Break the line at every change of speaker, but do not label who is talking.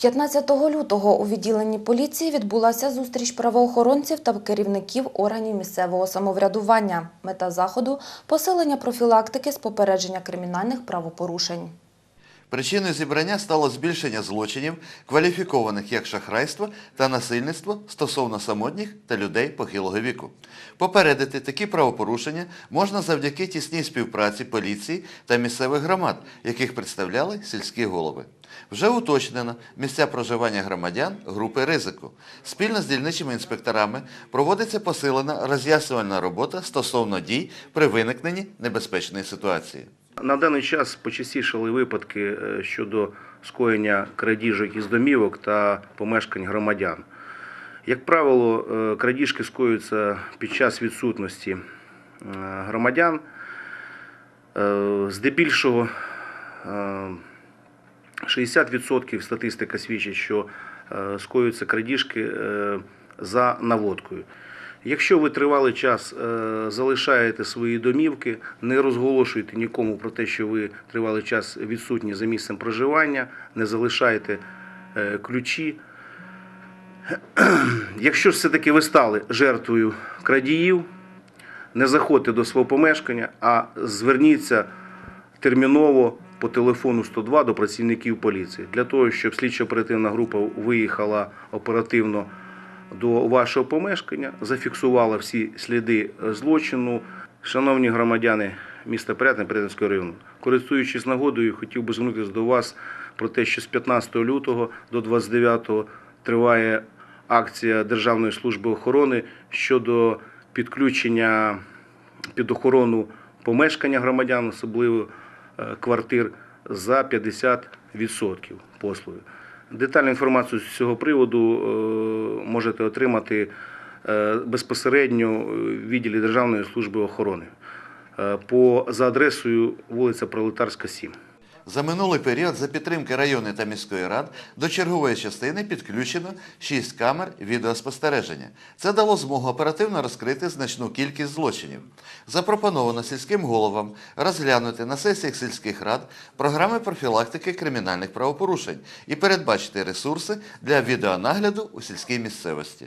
15 лютого у відділенні поліції відбулася зустріч правоохоронців та керівників органів місцевого самоврядування. Мета заходу – посилення профілактики з попередження кримінальних правопорушень.
Причиною зібрання стало збільшення злочинів, кваліфікованих як шахрайство та насильництво стосовно самотніх та людей похилого віку. Попередити такі правопорушення можна завдяки тісній співпраці поліції та місцевих громад, яких представляли сільські голови. Вже уточнено місця проживання громадян групи ризику. Спільно з дільничими інспекторами проводиться посилена роз'яснювальна робота стосовно дій при виникненні небезпечної ситуації.
На даний час почастішали випадки е, щодо скоєння крадіжок із домівок та помешкань громадян. Як правило, е, крадіжки скоюються під час відсутності е, громадян. Здебільшого е, 60% статистика свідчить, що скоюються крадіжки за наводкою. Якщо ви тривалий час е, залишаєте свої домівки, не розголошуйте нікому про те, що ви тривалий час відсутні за місцем проживання, не залишайте е, ключі. Якщо ж все-таки ви стали жертвою крадіїв, не заходьте до свого помешкання, а зверніться терміново по телефону 102 до працівників поліції для того, щоб слідчо-оперативна група виїхала оперативно до вашого помешкання, зафіксувала всі сліди е, злочину. Шановні громадяни міста Порятин, Порятинського району, користуючись нагодою, хотів би звернутися до вас про те, що з 15 лютого до 29 триває акція Державної служби охорони щодо підключення під охорону помешкання громадян, особливо е, квартир, за 50% послуги. Детальну інформацію з цього приводу е, можете отримати е, безпосередньо в відділі Державної служби охорони е, за адресою вулиця Пролетарська, 7.
За минулий період за підтримки районної та міської рад до чергової частини підключено 6 камер відеоспостереження. Це дало змогу оперативно розкрити значну кількість злочинів. Запропоновано сільським головам розглянути на сесіях сільських рад програми профілактики кримінальних правопорушень і передбачити ресурси для відеонагляду у сільській місцевості.